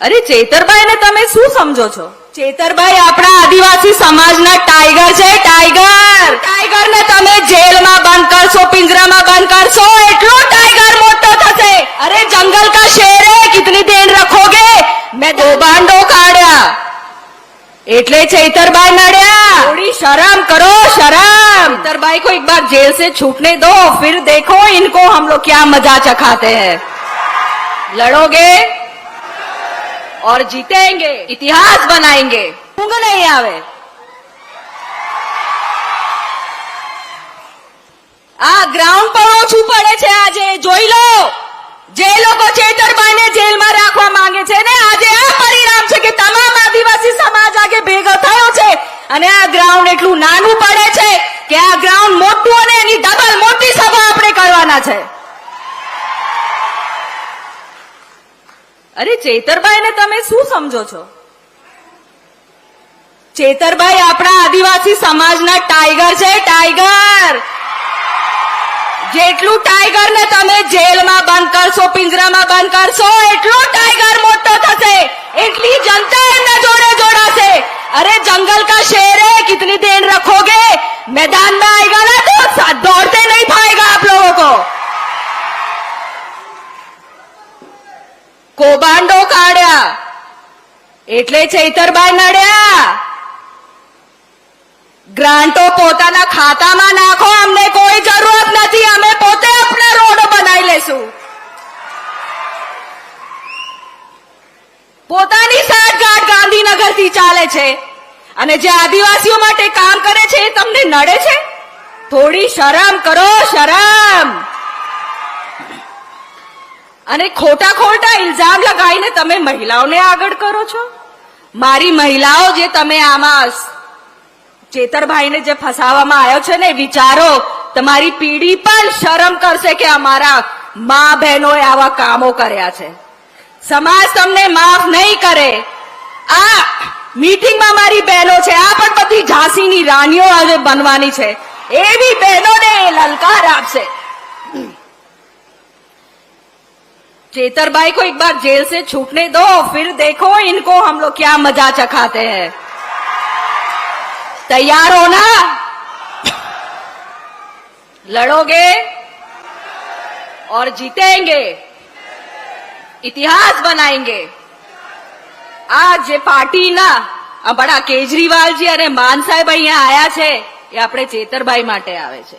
અરે ચેતરભાઈ ને તમે શું સમજો છો ચેતરભાઈ આપણા આદિવાસી સમાજના ટાઈગર છે ટાઈગર ટાઈગર ને તમે જેલમાં બંધ કરશો પિંજરામાં બંધ કરશો એટલો ટાઈગર મોટો થશે અરે જંગલ કા શેર હે કિતની દેર રખોગે મેં દો બાંડો કાઢ્યા એટલે ચૈતરભાઈ નડ્યા થોડી शर्म करो शर्म चैतरभाई को एक बार जेल से छूटने दो फिर देखो इनको हम लोग क्या मजा चखाते हैं लड़ोगे और जीतेंगे इतिहास बनाएंगे ઊંઘ નહીં આવે આ ગ્રાઉન્ડ પર ઓછું પડે છે આજે જોઈ લો જે લોકો ચેતરભાઈને જેલમાં રાખવા માંગે છે ને આજે આ પરિણામ છે કે તમામ આદિવાસી સમાજ આગે ભેગો થયો છે અને આ ગ્રાઉન્ડ એટલું નાનું પડે છે કે આ ગ્રાઉન્ડ મોટું અને એની ડબલ મોટી સભા આપણે કરવાના છે અરે ચેતરબાઈ ને તમે શું સમજો છો? ચેતરબાઈ આપણા આદિવાસી સમાજના ટાઈગર છે, ટાઈગર! જેટલું ટાઈગર ને તમે જેલમાં બંધ કરશો, પિંજરામાં બંધ કરશો, એટલો ટાઈગર મોટો થશે. એટલી જનતા એમના જોડે જોડાશે. અરે જંગલ કા શેર હે? કિતની દેર રખોગે? મેદાનમાં આઈ ગયા કૌભાંડો કાઢ્યા. એટલે ચૈતરભાઈ નડ્યા. ગ્રાન્ટો પોતાના ખાતામાં નાખો, અમને કોઈ જરૂરત નથી, અમે પોતે આપણે રોડ બનાવી લેશું. પોતાની સાઠગાંઠ ગાંધીનગરથી ચાલે છે. અને જે આદિવાસીઓ માટે કામ કરે છે, એ તમને નડે છે? થોડી શરમ કરો, શરમ! અને ખોટા ખોટા ઇલ્ઝામ લગાવીને તમે મહિલાઓને આગળ કરો છો? મારી મહિલાઓ જે તમે આમાં ચેતરભાઈને જે ફસાવવામાં આવ્યો છે ને, વિચારો, તમારી પીઢી પણ શરમ કરશે કે અમારા મા બહેનોએ આવા કામો કર્યા છે. સમાજ તમને માફ નહીં કરે. આ મીટિંગમાં મારી બહેનો છે, આ પણ બધી ઝાંસીની રાણીઓ આજે બનવાની છે. એવી બહેનોને લલકાર આપશે. चेतरबाई को एक बार जेल से छूटने दो फिर देखो इनको हम लोग क्या मजा चखाते हैं तैयार हो ना लड़ोगे और जीतेंगे इतिहास बनाएंगे આ જે પાર્ટીના આ બડા કેજરીવાલજી અને માન સાહેબ અહીંયા આયા છે એ આપણે ચેતરભાઈ માટે આવે છે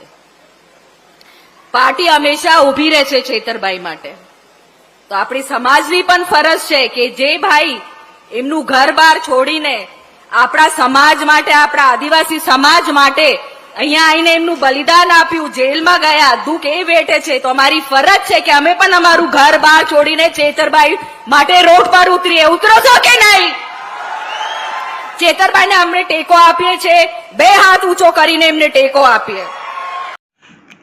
પાર્ટી હંમેશા ઊભી રહે છે ચેતરભાઈ માટે તો આપણી સમાજની પણ ફરજ છે કે જે ભાઈ એમનું ઘર બાર છોડીને આપણા સમાજ માટે, આપણા આદિવાસી સમાજ માટે અહીંયા આવીને એમનું બલિદાન આપ્યું, જેલમાં ગયા, દુઃખ એ વેઠે છે. તો અમારી ફરજ છે કે અમે પણ અમારું ઘર બહાર છોડીને ચેતરભાઈ માટે રોડ પર ઉતરીએ. ઉતરો છો કે નહીં? ચેતરભાઈને અમને ટેકો આપીએ છે બે હાથ ઊંચો કરીને એમને ટેકો આપીએ.